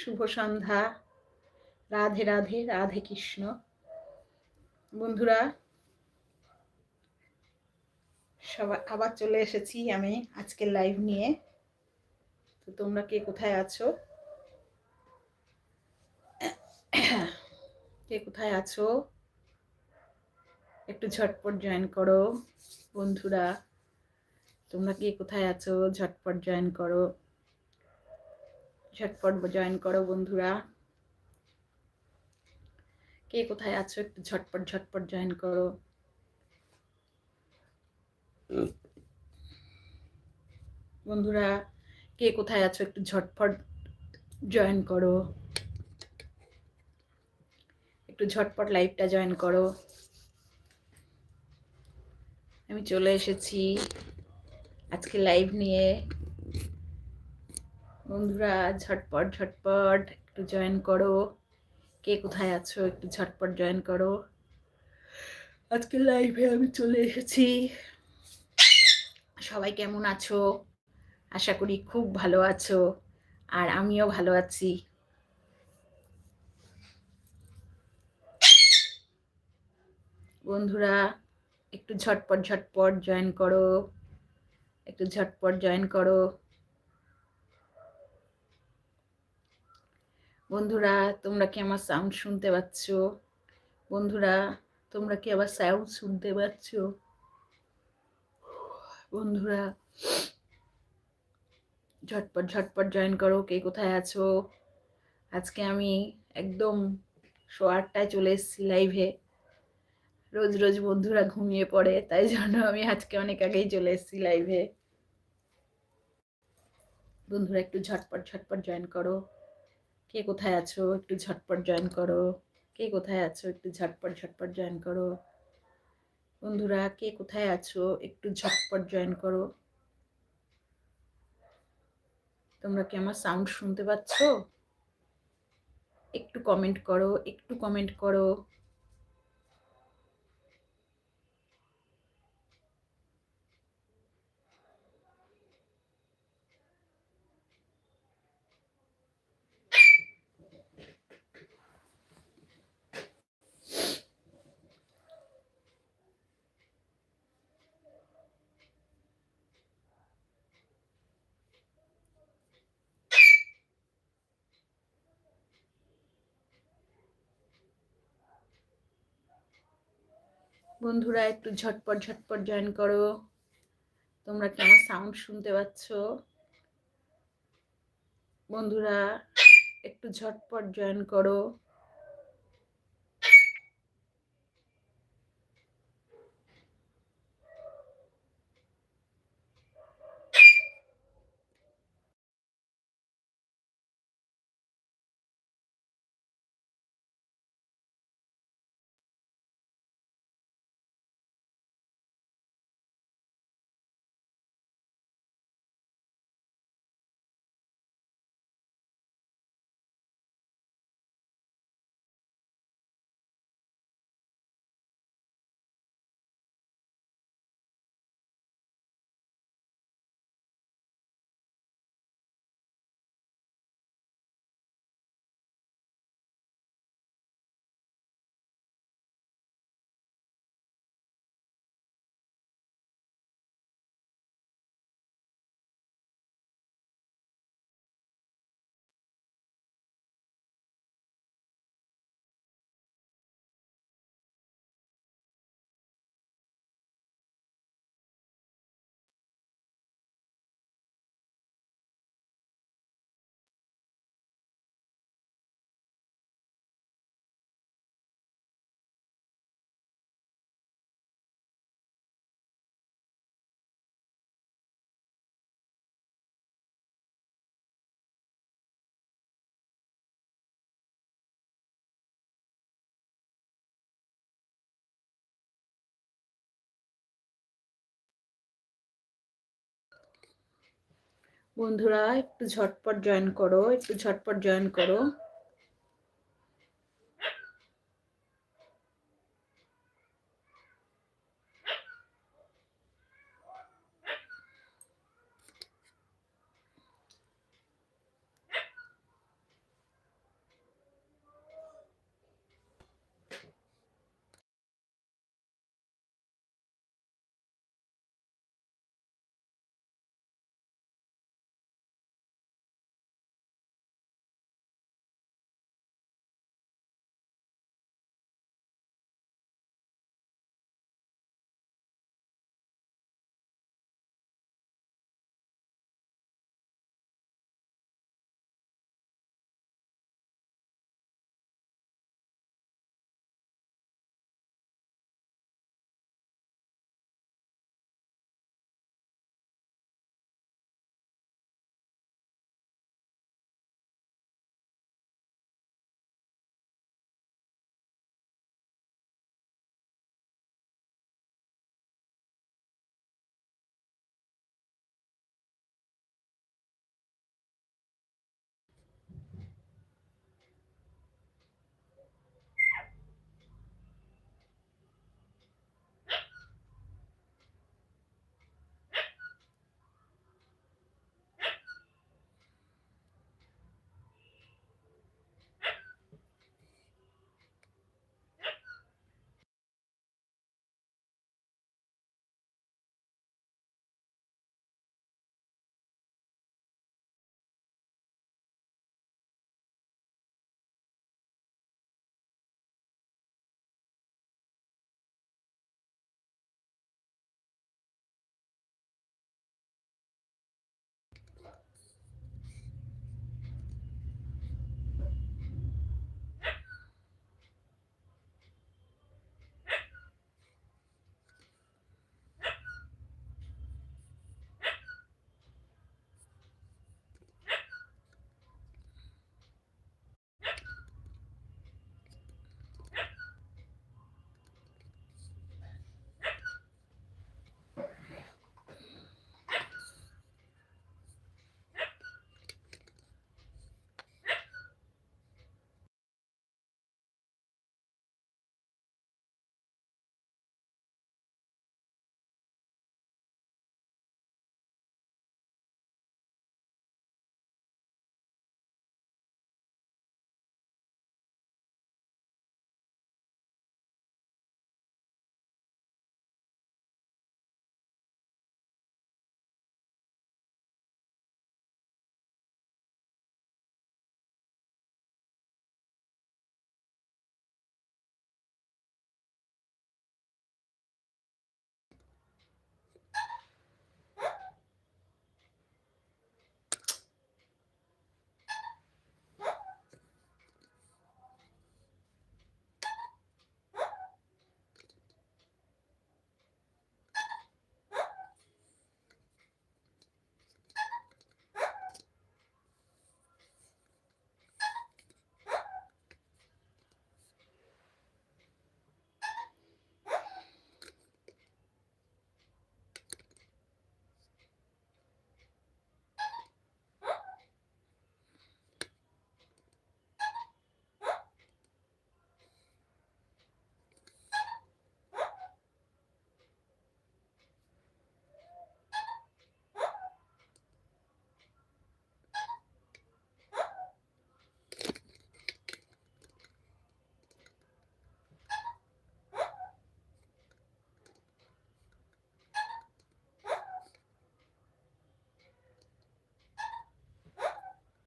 শুভ সন্ধ্যা। রাধে রাধে রাধে কৃষ্ণ। বন্ধুরা সবাই আবার চলে এসেছি আমি আজকের লাইভ নিয়ে। তো তোমরা কে কোথায় আছো? কে কোথায় আছো? একটু ঝটপট জয়েন করো, বন্ধুরা। তোমরা কে কোথায় আছো? ঝটপট জয়েন করো। ঝটপট জয়েন করো বন্ধুরা। কে কোথায় আছো? একটু ঝটপট ঝটপট জয়েন করো। বন্ধুরা, কে কোথায় আছো? একটু ঝটপট জয়েন করো। একটু ঝটপট লাইভটা জয়েন করো। আমি চলে এসেছি। আজকে লাইভ নিয়ে বন্ধুরা, ঝটপট ঝটপট একটু জয়েন করো। কে কোথায় আছো? একটু ঝটপট জয়েন করো। আজকে লাইভে আমি চলে এসেছি। সবাই কেমন আছো? আশা করি খুব ভালো আছো, আর আমিও ভালো আছি। বন্ধুরা, একটু ঝটপট ঝটপট জয়েন করো। একটু ঝটপট জয়েন করো। বন্ধুরা, তোমরা কি আমার সাউন্ড শুনতে পাচ্ছ? বন্ধুরা, তোমরা কি আবার সাউন্ড শুনতে পাচ্ছ? বন্ধুরা, ঝটপট ঝটপট জয়েন করো, কে কোথায় আছো? আজকে আমি একদম শো আটটায় চলে এসেছি লাইভে রোজ রোজ বন্ধুরা ঘুমিয়ে পড়ে, তাই জন্য আমি আজকে অনেক আগেই চলে এসেছি লাইভে বন্ধুরা, একটু ঝটপট ঝটপট জয়েন করো। কে কোথায় আছো? একটু ঝটপট জয়েন করো। কে কোথায় আছো? একটু ঝটপট ঝটপট জয়েন করো। বন্ধুরা, কে কোথায় আছো? একটু ঝটপট জয়েন করো। তোমরা কি আমার সাউন্ড শুনতে পাচ্ছ? একটু কমেন্ট করো, একটু কমেন্ট করো। বন্ধুরা, একটু ঝটপট ঝটপট জয়েন করো। তোমরা কি আমার সাউন্ড শুনতে পাচ্ছ? বন্ধুরা, একটু ঝটপট জয়েন করো। বন্ধুরা একটু ঝটপট জয়েন করো একটু ঝটপট জয়েন করো।